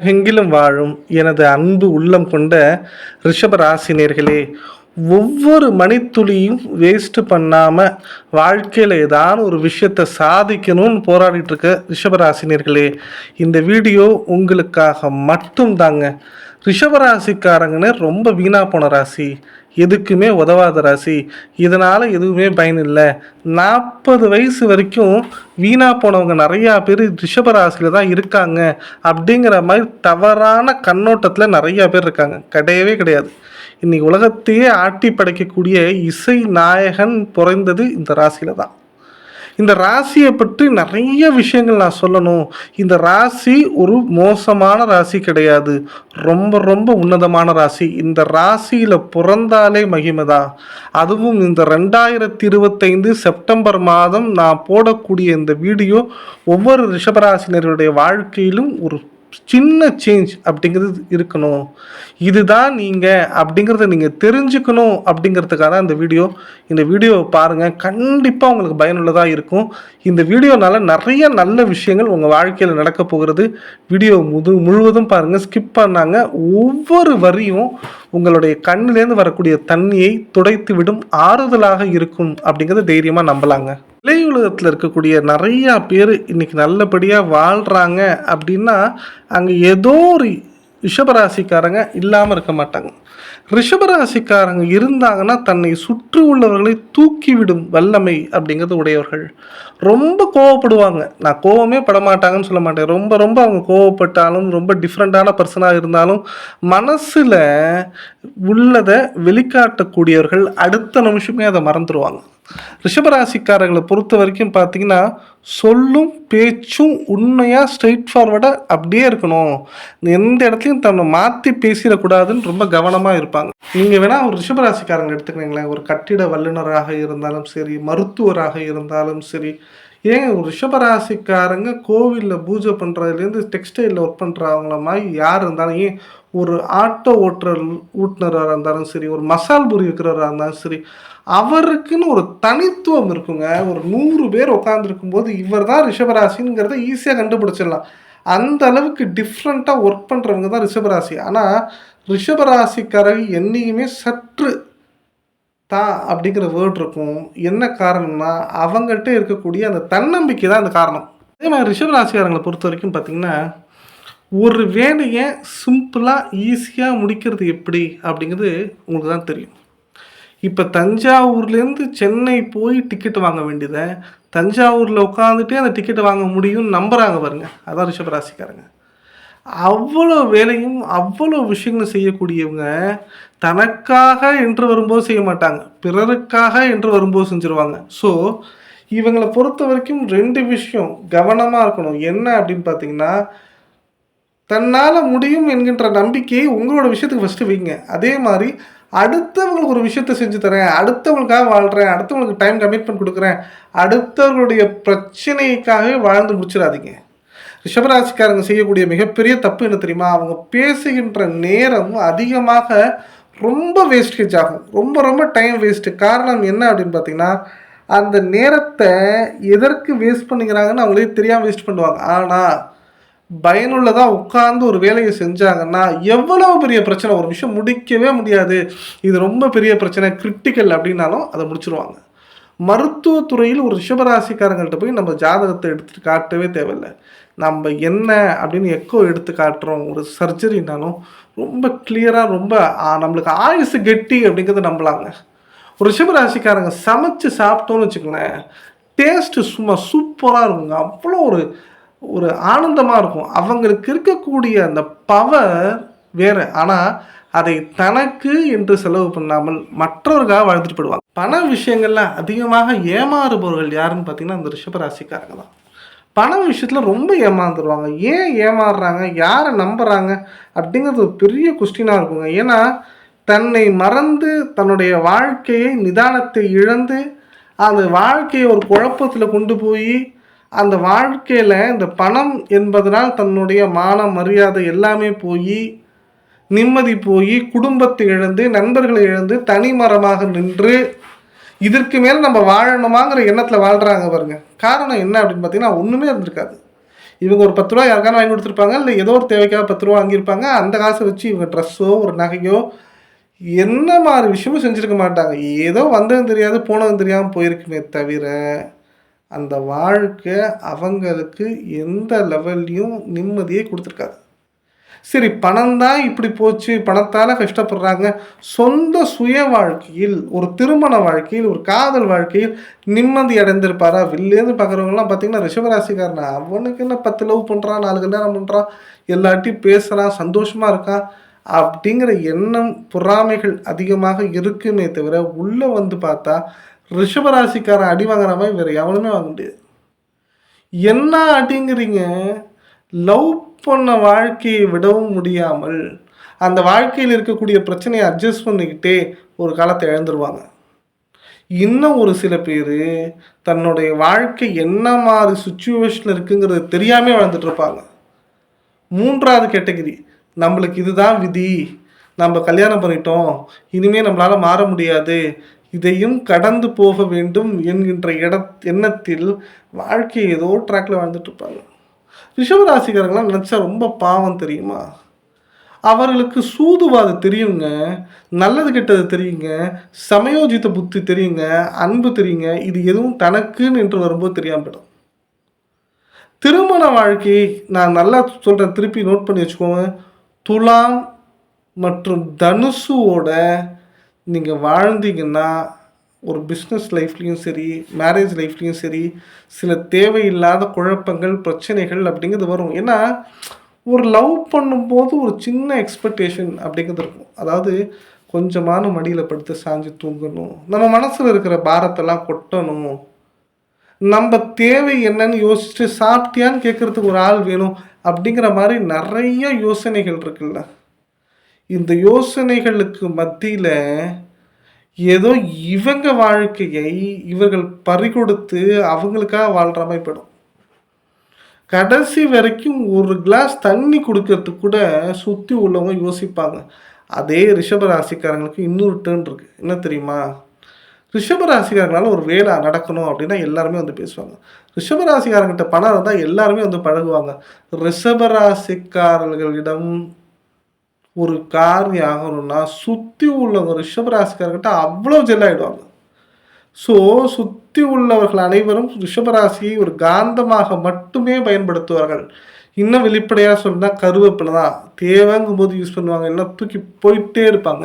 எங்கிலும் வாழும் எனது அன்பு உள்ளம் கொண்ட ரிஷபராசினியர்களே ஒவ்வொரு மணித்துளியும் வேஸ்ட்டு பண்ணாமல் வாழ்க்கையில் ஏதாவது ஒரு விஷயத்தை சாதிக்கணும்னு போராடிட்டு இருக்க ரிஷபராசினியர்களே இந்த வீடியோ உங்களுக்காக மட்டும் தாங்க ரிஷபராசிக்காரங்கன்னு ரொம்ப வீணாக போன ராசி. எதுக்குமே உதவாத ராசி. இதனால் எதுவுமே பயன் இல்லை நாற்பது வயசு வரைக்கும் வீணாக போனவங்க நிறையா பேர் ரிஷபராசியில் தான் இருக்காங்க. அப்படிங்கிற மாதிரி தவறான கண்ணோட்டத்தில் நிறையா பேர் இருக்காங்க. கிடையவே கிடையாது. இன்னைக்கு உலகத்தையே ஆட்டி படைக்கக்கூடிய இசை நாயகன் பிறந்தது இந்த ராசியில் தான். இந்த ராசியை பற்றி நிறைய விஷயங்கள் நான் சொல்லணும். இந்த ராசி ஒரு மோசமான ராசி கிடையாது. ரொம்ப ரொம்ப உன்னதமான ராசி. இந்த ராசியில் பிறந்தாலே மகிமை தான். அதுவும் இந்த ரெண்டாயிரத்தி இருபத்தைந்து செப்டம்பர் மாதம் நான் போடக்கூடிய இந்த வீடியோ ஒவ்வொரு ரிஷபராசினருடைய வாழ்க்கையிலும் ஒரு சின்ன சேஞ்ச் அப்படிங்கிறது இருக்கணும். இதுதான் நீங்கள் அப்படிங்கிறத நீங்கள் தெரிஞ்சுக்கணும் அப்படிங்கிறதுக்காக தான் இந்த வீடியோ. இந்த வீடியோவை பாருங்கள் கண்டிப்பாக உங்களுக்கு பயனுள்ளதாக இருக்கும். இந்த வீடியோனால நிறைய நல்ல விஷயங்கள் உங்கள் வாழ்க்கையில் நடக்க போகிறது. வீடியோ முது முழுவதும் பாருங்கள் ஸ்கிப் பண்ணாங்க. ஒவ்வொரு வரியும் உங்களுடைய கண்ணிலேருந்து வரக்கூடிய தண்ணியை துடைத்து விடும் ஆறுதலாக இருக்கும் அப்படிங்கிறத தைரியமாக நம்பலாங்க. இலை உலகத்தில் இருக்கக்கூடிய நிறையா பேர் இன்னைக்கு நல்லபடியாக வாழ்கிறாங்க அப்படின்னா அங்கே ஏதோ ஒரு ரிஷபராசிக்காரங்க இல்லாமல் இருக்க மாட்டாங்க. ரிஷபராசிக்காரங்க இருந்தாங்கன்னா தன்னை சுற்றி உள்ளவர்களை தூக்கிவிடும் வல்லமை அப்படிங்கிறது உடையவர்கள். ரொம்ப கோவப்படுவாங்க. நான் கோவமே படமாட்டாங்கன்னு சொல்ல மாட்டேன். ரொம்ப ரொம்ப அவங்க கோவப்பட்டாலும் ரொம்ப டிஃப்ரெண்ட்டான பர்சனாக இருந்தாலும் மனசில் உள்ளதை வெளிக்காட்டக்கூடியவர்கள் அடுத்த நிமிஷமே அதை மறந்துடுவாங்க ரிஷபராசிக்காரர்களை பொறுத்த வரைக்கும் பார்த்தீங்கன்னா சொல்லும் பேச்சும் உண்மையாக ஸ்ட்ரைட் ஃபார்வர்டாக அப்படியே இருக்கணும். எந்த இடத்துலையும் தன்னை மாற்றி பேசிடக்கூடாதுன்னு ரொம்ப கவனமாக இருப்பாங்க. நீங்கள் வேணால் ஒரு ரிஷபராசிக்காரங்க எடுத்துக்கிறீங்களேன். ஒரு கட்டிட வல்லுநராக இருந்தாலும் சரி மருத்துவராக இருந்தாலும் சரி. ஏங்க ஒரு ரிஷபராசிக்காரங்க கோவிலில் பூஜை பண்ணுறதுலேருந்து டெக்ஸ்டைலில் ஒர்க் பண்ணுறவங்கள மாதிரி யார் இருந்தாலும் ஏன் ஒரு ஆட்டோ ஓட்டுற ஓட்டுநராக இருந்தாலும் சரி ஒரு மசால் பூரி விற்கிறவராக இருந்தாலும் சரி அவருக்குன்னு ஒரு தனித்துவம் இருக்குங்க. ஒரு நூறு பேர் உட்காந்துருக்கும் போது இவர் தான் ரிஷபராசிங்கிறத ஈஸியாக கண்டுபிடிச்சிடலாம். அந்த அளவுக்கு டிஃப்ரெண்ட்டாக ஒர்க் பண்ணுறவங்க தான் ரிஷபராசி. ஆனால் ரிஷபராசிக்காரர்கள் என்னைக்குமே சற்று தான் அப்படிங்கிற வேர்ட் இருக்கும். என்ன காரணம்னா அவங்கள்ட்ட இருக்கக்கூடிய அந்த தன்னம்பிக்கை தான் அந்த காரணம். அதே மாதிரி ரிஷபராசிக்காரங்களை பொறுத்த வரைக்கும் பார்த்தீங்கன்னா ஒரு வேலையை சிம்பிளாக ஈஸியாக முடிக்கிறது எப்படி அப்படிங்கிறது உங்களுக்கு தான் தெரியும். இப்போ தஞ்சாவூர்லேருந்து சென்னை போய் டிக்கெட் வாங்க வேண்டியதை தஞ்சாவூரில் உட்காந்துட்டே அந்த டிக்கெட்டை வாங்க முடியும்னு நம்புகிறாங்க பாருங்க. அதான் ரிஷபராசிக்காரங்க அவ்வளோ வேலையும் அவ்வளோ விஷயங்களும் செய்யக்கூடியவங்க தனக்காக என்று வரும்போது செய்ய மாட்டாங்க. பிறருக்காக என்று வரும்போது செஞ்சுருவாங்க. ஸோ இவங்களை பொறுத்த வரைக்கும் ரெண்டு விஷயம் கவனமாக இருக்கணும். என்ன அப்படின்னு பார்த்தீங்கன்னா தன்னால் முடியும் என்கின்ற நம்பிக்கையை உங்களோட விஷயத்துக்கு ஃபஸ்ட்டு வைங்க. அதே மாதிரி அடுத்தவங்களுக்கு ஒரு விஷயத்த செஞ்சு தரேன் அடுத்தவங்களுக்காக வாழ்கிறேன் அடுத்தவங்களுக்கு டைம் கமிட்மெண்ட் கொடுக்குறேன் அடுத்தவர்களுடைய பிரச்சனைக்காகவே வாழ்ந்து முடிச்சிடாதீங்க. ரிஷபராசிக்காரங்க செய்யக்கூடிய மிகப்பெரிய தப்பு என்ன தெரியுமா? அவங்க பேசுகின்ற நேரம் அதிகமாக ரொம்ப வேஸ்டேஜ் ஆகும். ரொம்ப ரொம்ப டைம் வேஸ்ட்டு காரணம் என்ன அப்படின்னு பார்த்தீங்கன்னா அந்த நேரத்தை எதற்கு வேஸ்ட் பண்ணிக்கிறாங்கன்னு அவங்களே தெரியாமல் வேஸ்ட் பண்ணுவாங்க. ஆனால் பயனுள்ளதாக உட்கார்ந்து ஒரு வேலையை செஞ்சாங்கன்னா எவ்வளவு பெரிய பிரச்சனை? ஒரு விஷயம் முடிக்கவே முடியாது. இது ரொம்ப பெரிய பிரச்சனை கிரிட்டிக்கல் அப்படின்னாலும் அதை முடிச்சிருவாங்க. மருத்துவத்துறையில் ஒரு ரிஷபராசிக்காரங்கள்ட்ட போய் நம்ம ஜாதகத்தை எடுத்துட்டு காட்டவே தேவையில்லை. நம்ம என்ன அப்படின்னு எக்கோ எடுத்து காட்டுறோம். ஒரு சர்ஜரினாலும் ரொம்ப கிளியராக ரொம்ப நம்மளுக்கு ஆயுசு கெட்டி அப்படிங்கிறத நம்பலாங்க. ஒரு ரிஷபராசிக்காரங்க சமைச்சு சாப்பிட்டோன்னு வச்சுக்கோங்களேன் டேஸ்ட்டு சும்மா சூப்பராக இருக்குங்க. அவ்வளோ ஒரு ஒரு ஆனந்தமாக இருக்கும். அவங்களுக்கு இருக்கக்கூடிய அந்த பவர் வேறு. ஆனால் அதை தனக்கு என்று செலவு பண்ணாமல் மற்றவர்களாக வாழ்ந்துட்டு போயிடுவாங்க. பண விஷயங்கள்லாம் அதிகமாக ஏமாறுபவர்கள் யாருன்னு பார்த்தீங்கன்னா அந்த ரிஷபராசிக்காரங்க தான். பண விஷயத்தில் ரொம்ப ஏமாந்துருவாங்க. ஏன் ஏமாறுறாங்க? யாரை நம்புகிறாங்க அப்படிங்கிறது ஒரு பெரிய கொஸ்டினாக இருக்குங்க. ஏன்னா தன்னை மறந்து தன்னுடைய வாழ்க்கையை நிதானத்தை இழந்து அந்த வாழ்க்கையை ஒரு குழப்பத்தில் கொண்டு போய் அந்த வாழ்க்கையில் இந்த பணம் என்பதனால் தன்னுடைய மான மரியாதை எல்லாமே போய் நிம்மதி போய் குடும்பத்தை இழந்து நண்பர்களை இழந்து தனிமரமாக நின்று இதற்கு மேல் நம்ம வாழணுமாங்கிற எண்ணத்தில் வாழ்கிறாங்க பாருங்க. காரணம் என்ன அப்படின்னு பார்த்தீங்கன்னா ஒன்றுமே இருந்திருக்காது. இவங்க ஒரு பத்து ரூபா யாருக்கான வாங்கி கொடுத்துருப்பாங்க இல்லை ஏதோ ஒரு தேவைக்காக பத்து ரூபா வாங்கியிருப்பாங்க அந்த காசை வச்சு இவங்க ட்ரெஸ்ஸோ ஒரு நகையோ என்ன மாதிரி விஷயமும் செஞ்சுருக்க மாட்டாங்க. ஏதோ வந்ததும் தெரியாது போனதும் தெரியாமல் போயிருக்குமே தவிர அந்த வாழ்க்கை அவங்களுக்கு எந்த லெவல்லையும் நிம்மதியை கொடுத்துருக்காது. சரி பணம் தான் இப்படி போச்சு பணத்தால் கஷ்டப்படுறாங்க. சொந்த சுய வாழ்க்கையில் ஒரு திருமண வாழ்க்கையில் ஒரு காதல் வாழ்க்கையில் நிம்மதி அடைந்திருப்பாரா? வில்லேருந்து பார்க்குறவங்கலாம் பார்த்தீங்கன்னா ரிஷபராசிக்காரனா. அவனுக்கு என்ன பத்து லவ் பண்ணுறான் நாலு கல்யாணம் பண்ணுறான் எல்லாட்டையும் பேசுகிறான் சந்தோஷமாக இருக்கான். அப்படிங்கிற எண்ணம் பொறாமைகள் அதிகமாக இருக்குமே தவிர உள்ளே வந்து பார்த்தா ரிஷபராசிக்காரன் அடி வாங்குற மாதிரி வேறு எவனுமே வாங்க முடியாது. என்ன அடிங்கிறீங்க? லவ் பண்ண வாழ்க்கையை விடவும் முடியாமல் அந்த வாழ்க்கையில் இருக்கக்கூடிய பிரச்சனையை அட்ஜஸ்ட் பண்ணிக்கிட்டே ஒரு காலத்தை இழந்துருவாங்க. இன்னும் ஒரு சில பேர் தன்னுடைய வாழ்க்கை என்ன மாதிரி சுச்சுவேஷனில் இருக்குங்கிறது தெரியாமல் வாழ்ந்துட்டுருப்பாங்க மூன்றாவது கேட்டகிரி நம்மளுக்கு இதுதான் விதி. நம்ம கல்யாணம் பண்ணிட்டோம். இனிமேல் நம்மளால் மாற முடியாது. இதையும் கடந்து போக வேண்டும் என்கின்ற இட எண்ணத்தில் வாழ்க்கையை ஏதோ ட்ராக்ல வாழ்ந்துட்டு இருப்பாங்க ரிஷபராசிக்காரங்களாம் நினச்சா ரொம்ப பாவம் தெரியுமா? அவர்களுக்கு சூதுவாது தெரியுங்க நல்லது கெட்டது தெரியுங்க சமயோஜித புத்தி தெரியுங்க அன்பு தெரியுங்க இது எதுவும் தனக்குன்னு என்று வரும்போது தெரியாமல் போயிடும். திருமண வாழ்க்கையை நான் நல்லா சொல்கிறேன் திருப்பி நோட் பண்ணி வச்சுக்கோங்க. துலாம் மற்றும் தனுசுவோட நீங்கள் வாழ்ந்தீங்கன்னா ஒரு பிஸ்னஸ் லைஃப்லேயும் சரி மேரேஜ் லைஃப்லேயும் சரி சில தேவையில்லாத குழப்பங்கள் பிரச்சனைகள் அப்படிங்கிறது வரும். ஏன்னா ஒரு லவ் பண்ணும்போது ஒரு சின்ன எக்ஸ்பெக்டேஷன் அப்படிங்கிறது இருக்கும். அதாவது கொஞ்சமான மடியில் படுத்து சாஞ்சு தூங்கணும். நம்ம மனசில் இருக்கிற பாரத்தெல்லாம் கொட்டணும். நம்ம தேவை என்னன்னு யோசிச்சுட்டு சாப்பிட்டியான்னு கேட்குறதுக்கு ஒரு ஆள் வேணும் அப்படிங்கிற மாதிரி நிறைய யோசனைகள் இருக்குல்ல. இந்த யோசனைகளுக்கு மத்தியில் ஏதோ இவங்க வாழ்க்கையை இவர்கள் பறிகொடுத்து அவங்களுக்காக வாழ்கிற மாதிரி போயிடும். கடைசி வரைக்கும் ஒரு கிளாஸ் தண்ணி கொடுக்கறதுக்கு கூட சுற்றி உள்ளவங்க யோசிப்பாங்க. அதே ரிஷபராசிக்காரங்களுக்கு இன்னொரு டேர்ன் இருக்குது என்ன தெரியுமா? ரிஷபராசிக்காரங்களால ஒரு வேலை நடக்கணும் அப்படின்னா எல்லாருமே வந்து பேசுவாங்க. ரிஷபராசிக்காரங்கிட்ட பணம் இருந்தால் எல்லாருமே வந்து பழகுவாங்க. ரிஷபராசிக்காரர்களிடம் ஒரு காரியம் ஆகணும்னா சுற்றி உள்ளவங்க ரிஷபராசிக்காரர்கிட்ட அவ்வளோ ஜெல்லாயிடுவாங்க ஸோ சுற்றி உள்ளவர்கள் அனைவரும் ரிஷபராசியை ஒரு காந்தமாக மட்டுமே பயன்படுத்துவார்கள். இன்னும் வெளிப்படையாக சொன்னால் கருவேப்பிலை தான். தேவைங்கும் போது யூஸ் பண்ணுவாங்க எல்லாம் தூக்கி போயிட்டே இருப்பாங்க.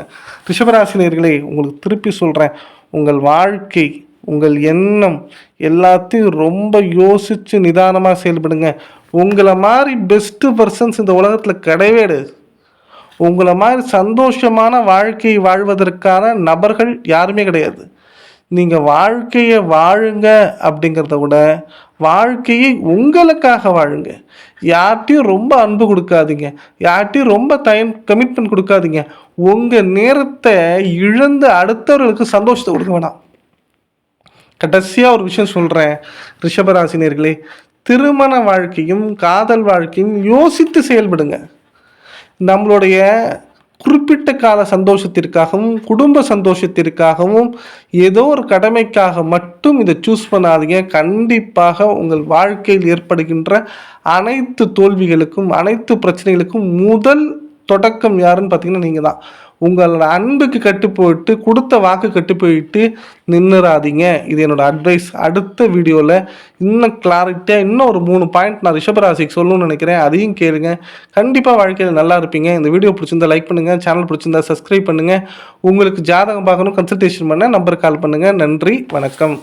ரிஷபராசினியர்களே உங்களுக்கு திருப்பி சொல்கிறேன் உங்கள் வாழ்க்கை உங்கள் எண்ணம் எல்லாத்தையும் ரொம்ப யோசித்து நிதானமாக செயல்படுங்க. உங்களை மாதிரி பெஸ்ட்டு பர்சன்ஸ் இந்த உலகத்தில் கிடையவே கிடையாது. உங்களை மாதிரி சந்தோஷமான வாழ்க்கையை வாழ்வதற்கான நபர்கள் யாருமே கிடையாது. நீங்கள் வாழ்க்கையை வாழுங்க அப்படிங்கிறத விட வாழ்க்கையை உங்களுக்காக வாழுங்க. யார்கிட்டையும் ரொம்ப அன்பு கொடுக்காதீங்க. யார்கிட்டையும் ரொம்ப டைம் கமிட்மெண்ட் கொடுக்காதீங்க. உங்கள் நேரத்தை இழந்து அடுத்தவர்களுக்கு சந்தோஷத்தை கொடுக்க வேணாம். கடைசியாக ஒரு விஷயம் சொல்கிறேன் ரிஷபராசினியர்களே. திருமண வாழ்க்கையும் காதல் வாழ்க்கையும் யோசித்து செயல்படுங்க. நம்மளுடைய குறிப்பிட்ட கால சந்தோஷத்திற்காகவும் குடும்ப சந்தோஷத்திற்காகவும் ஏதோ ஒரு கடமைக்காக மட்டும் இதை சூஸ் பண்ணாதீங்க. கண்டிப்பாக உங்கள் வாழ்க்கையில் ஏற்படுகின்ற அனைத்து தோல்விகளுக்கும் அனைத்து பிரச்சனைகளுக்கும் முதல் தொடக்கம் யாருன்னு பார்த்தீங்கன்னா நீங்கள் தான் உங்களோட அன்புக்கு கட்டு போயிட்டு கொடுத்த வாக்கு கட்டு போயிட்டு நின்றுறாதீங்க இது என்னோட அட்வைஸ் அடுத்த வீடியோவில் இன்னும் கிளாரிட்டியாக இன்னும் ஒரு மூணு பாயிண்ட் நான் ரிஷபராசிக்கு சொல்லணும்னு நினைக்கிறேன். அதையும் கேளுங்க. கண்டிப்பாக வாழ்க்கையில் நல்லா இருப்பீங்க. இந்த வீடியோ பிடிச்சிருந்தா லைக் பண்ணுங்கள் சேனல் பிடிச்சிருந்தா சப்ஸ்கிரைப் பண்ணுங்கள் உங்களுக்கு ஜாதகம் பார்க்கணும் கன்சல்டேஷன் பண்ண நம்பருக்கு கால் பண்ணுங்கள் நன்றி வணக்கம்.